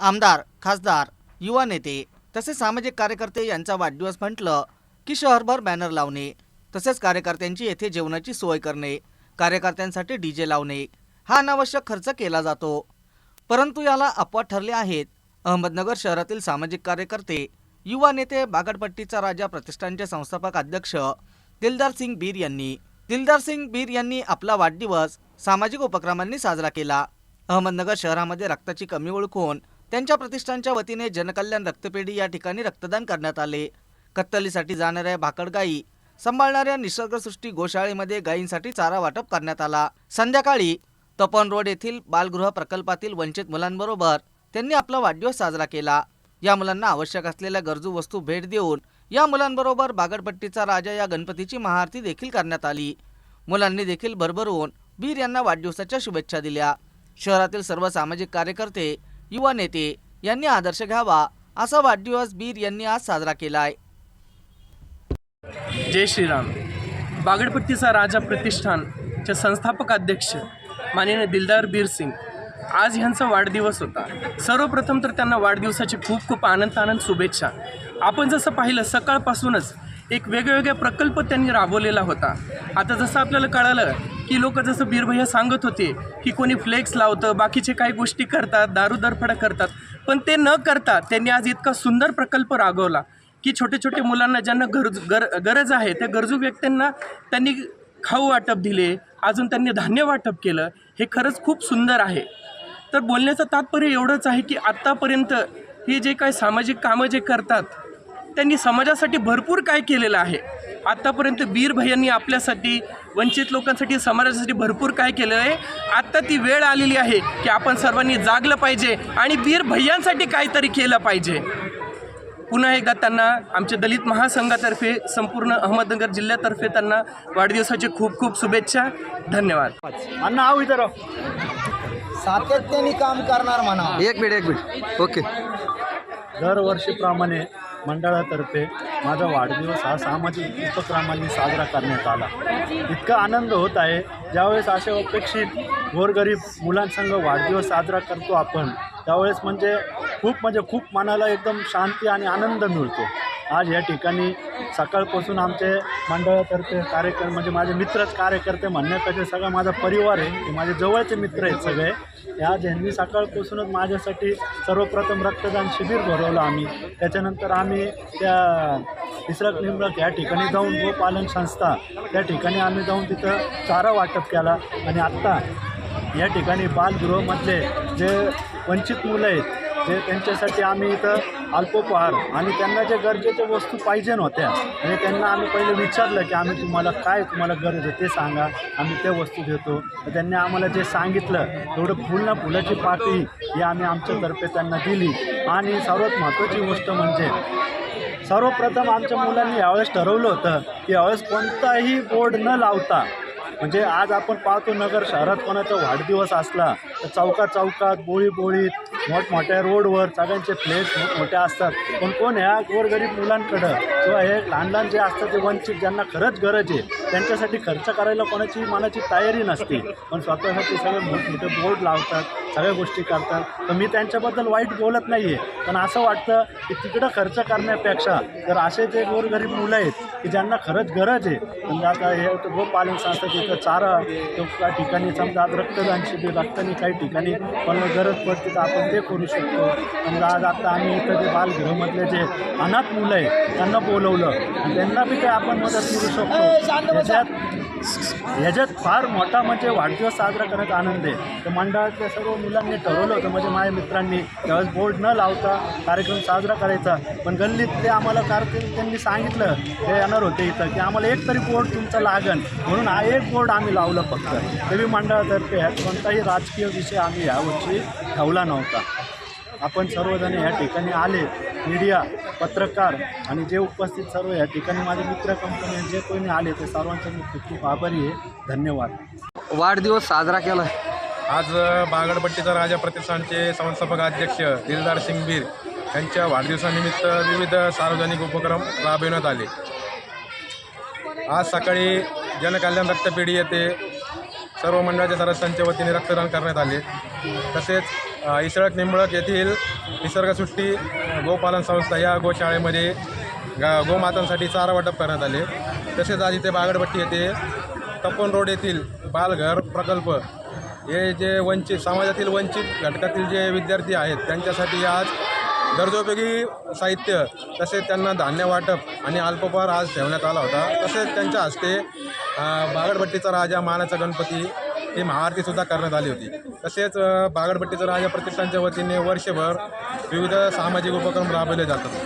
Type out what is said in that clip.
आमदार खासदार युवा नेते तसेच सामाजिक कार्यकर्ते यांचा वाढदिवस म्हटलं की शहरभर बॅनर लावणे तसेच कार्यकर्त्यांची येथे जेवणाची सोय करणे कार्यकर्त्यांसाठी डी जे लावणे हा अनावश्यक खर्च केला जातो. परंतु याला अपवाद ठरले आहेत. अहमदनगर शहरातील सामाजिक कार्यकर्ते युवा नेते बागडपट्टीचा राजा प्रतिष्ठानचे संस्थापक अध्यक्ष दिलदार सिंग बीर यांनी दिलदार सिंग बीर यांनी आपला वाढदिवस सामाजिक उपक्रमांनी साजरा केला. अहमदनगर शहरामध्ये रक्ताची कमी ओळखून त्यांच्या प्रतिष्ठानच्या वतीने जनकल्याण रक्तपेढी या ठिकाणी रक्तदान करण्यात आले. कत्तलीसाठी जाणाऱ्या भाकड गायी सांभाळणाऱ्या निसर्गसृष्टी गोशाळेमध्ये गायींसाठी चारा वाटप करण्यात आला. संध्याकाळी तपन रोड येथील बालगृह प्रकल्पातील वंचित मुलांबरोबर त्यांनी आपला वाढदिवस साजरा केला. या मुलांना आवश्यक असलेल्या गरजू वस्तू भेट देऊन या मुलांबरोबर बागडपट्टीचा राजा या गणपतीची महाआरती देखील करण्यात आली. मुलांनी देखील भरभरून बीर यांना वाढदिवसाच्या शुभेच्छा दिल्या. शहरातील सर्व सामाजिक कार्यकर्ते युवा नेते यांनी आदर्श घ्यावा असा वाढदिवस बीर यांनी आज साजरा केलाय. जय श्रीराम. बागडपट्टीचा राजा प्रतिष्ठानचे संस्थापक अध्यक्ष माननीय दिलदार बीर सिंग. आज ह्यांचा वाढदिवस होता. सर्वप्रथम तर त्यांना वाढदिवसाची खूप खूप आनंद आनंद शुभेच्छा. आपण जसं पाहिलं सकाळपासूनच एक वेगवेगळ्या प्रकल्प त्यांनी राबवलेला होता. आता जसं आपल्याला कळालं की लोक जसं बीरभैया सांगत होते की कोणी फ्लेक्स लावतं बाकीचे काही गोष्टी करतात दारू दरफडा करतात. पण ते न करता त्यांनी आज इतका सुंदर प्रकल्प राबवला की छोटे छोटे मुलांना ज्यांना गरज गर गरज आहे त्या गरजू व्यक्तींना त्यांनी खाऊ वाटप दिले अजून त्यांनी धान्य वाटप केलं हे खरंच खूप सुंदर आहे. तर बोलण्याचं तात्पर्य एवढंच आहे की आत्तापर्यंत हे जे काय सामाजिक कामं जे करतात त्यांनी समाजासाठी भरपूर काय केलेलं आहे. आत्तापर्यंत बीर भैयांनी आपल्यासाठी वंचित लोकांसाठी समाजासाठी भरपूर काय केलं आहे. आत्ता ती वेळ आलेली आहे की आपण सर्वांनी जागलं पाहिजे आणि बीर भैयांसाठी काहीतरी केलं पाहिजे. पुन्हा एकदा त्यांना आमच्या दलित महासंघातर्फे संपूर्ण अहमदनगर जिल्ह्यातर्फे त्यांना वाढदिवसाची खूप खूप शुभेच्छा. धन्यवाद. अण्णा आहो इथं राव सातत्याने काम करणार म्हणा. एक मिनिट एक मिनिट. ओके. दरवर्षीप्रमाणे मंडळातर्फे माझा वाढदिवस हा सामाजिक उपक्रमांनी साजरा करण्यात आला. इतका आनंद होत आहे. ज्यावेळेस असे अपेक्षित गोरगरीब मुलांसंग वाढदिवस साजरा करतो आपण त्यावेळेस म्हणजे खूप म्हणजे खूप मनाला एकदम शांती आणि आनंद मिळतो. आज या ठिकाणी सकाळपासून आमचे मंडळातर्फे कार्यक्रम म्हणजे माझे मित्रच कार्यकर्ते म्हणण्यापेक्षा सगळा माझा परिवार आहे हे माझे जवळचे मित्र आहेत सगळे. या यांनी सकाळपासूनच माझ्यासाठी सर्वप्रथम रक्तदान शिबिर भरवलं आम्ही. त्याच्यानंतर आम्ही त्या इसरक निमरक या ठिकाणी जाऊन गोपालन संस्था त्या ठिकाणी आम्ही जाऊन तिथं चारा वाटप केला. आणि आत्ता या ठिकाणी बालगृहमधले जे वंचित मुलं आहेत ते त्यांच्यासाठी आम्ही इथं अल्पोपहार आणि त्यांना जे गरजेच्या वस्तू पाहिजे नव्हत्या आणि त्यांना आम्ही पहिले विचारलं की आम्ही तुम्हाला काय तुम्हाला गरज आहे ते सांगा. आम्ही त्या वस्तू देतो. त्यांनी आम्हाला जे सांगितलं तेवढं फुल ना फुलाची पाती ही आम्ही आमच्यातर्फे त्यांना दिली. आणि सर्वात महत्त्वाची गोष्ट म्हणजे सर्वप्रथम आमच्या मुलांनी यावेळेस ठरवलं होतं की यावेळेस कोणताही बोर्ड न लावता म्हणजे आज आपण पाहतो नगर शहरात कोणाचा वाढदिवस असला तर चौकात चौकात बोळी बोळीत मोठमोठ्या रोडवर सगळ्यांचे प्लेस मोठमोठे असतात. पण कोण ह्या गोरगरीब मुलांकडं किंवा हे लहान लहान जे असतात ते वंचित ज्यांना खरंच गरज आहे त्यांच्यासाठी खर्च करायला कोणाची मनाची तयारी नसते. पण स्वतःसाठी सगळे मोठमोठे बोर्ड लावतात. सगळ्या गोष्टी करतात. तर मी त्यांच्याबद्दल वाईट बोलत नाही आहे पण असं वाटतं की तिकडं खर्च करण्यापेक्षा जर असे जे गोरगरीब मुलं आहेत की ज्यांना खरंच गरज आहे म्हणजे आता हे गोपालन संस्था तिथं चारा तो त्या ठिकाणी समजा आज रक्तदान शिबिर रक्तानी काही ठिकाणी कोणाला गरज पडते तर आपण ते करू शकतो. समजा आज आता आम्ही इथं जे बालगृहमधले जे अनाथ मुलं आहेत त्यांना बोलवलं. त्यांना बी काही आपण मदत करू शकतो. याच्यात ह्याच्यात फार मोठा म्हणजे वाढदिवस साजरा करण्याचा आनंद आहे. तर मंडळातल्या सर्व मुलांनी ठरवलं होतं म्हणजे माझ्या मित्रांनी त्यावेळेस बोर्ड न लावता कार्यक्रम साजरा करायचा. पण गल्लीत ते आम्हाला कार्यक्रम त्यांनी सांगितलं ते येणार होते इथं की आम्हाला एक तरी बोर्ड तुमचा लागन. म्हणून हा एक बोर्ड आम्ही लावलं फक्त. तरी मंडळातर्फे ह्यात कोणताही राजकीय विषय आम्ही यावर्षी ठेवला नव्हता. आपण सर्वजण या ठिकाणी आले मीडिया पत्रकार आणि जे उपस्थित सर्व या ठिकाणी माझे मित्र कंपनी जे कोणी आले ते सर्वांचे मी खूप खूप आभारी आहे. धन्यवाद. वाढदिवस साजरा केला आज बागडपट्टीचा राजा प्रतिष्ठानचे संस्थापक अध्यक्ष दिलदार सिंग बीर यांच्या वाढदिवसानिमित्त विविध सार्वजनिक उपक्रम राबविण्यात आले. आज सकाळी जनकल्याण रक्तपेढी येथे सर्व मंडळाच्या सदस्यांच्या वतीने रक्तदान करण्यात आले. तसेच इसळक निंबळक येथील निसर्गसृष्टी गोपालन संस्था या गोशाळेमध्ये गा गोमातांसाठी चारा वाटप करण्यात आले. तसेच आज इथे बागडपट्टी येथे तपोन रोड येथील बालघर प्रकल्प हे जे वंचित समाजातील वंचित घटकातील जे विद्यार्थी आहेत त्यांच्यासाठी आज गरजोपयोगी साहित्य तसेच त्यांना धान्य वाटप आणि अल्पहार आज ठेवण्यात आला होता. तसेच त्यांच्या हस्ते अ, बागडपट्टीचा राजा मानाचा गणपती ही महाआरतीसुद्धा करण्यात आली होती. तसेच बागडपट्टीचं राजा प्रतिष्ठानच्या वतीने वर्षभर विविध सामाजिक उपक्रम राबवले जातात.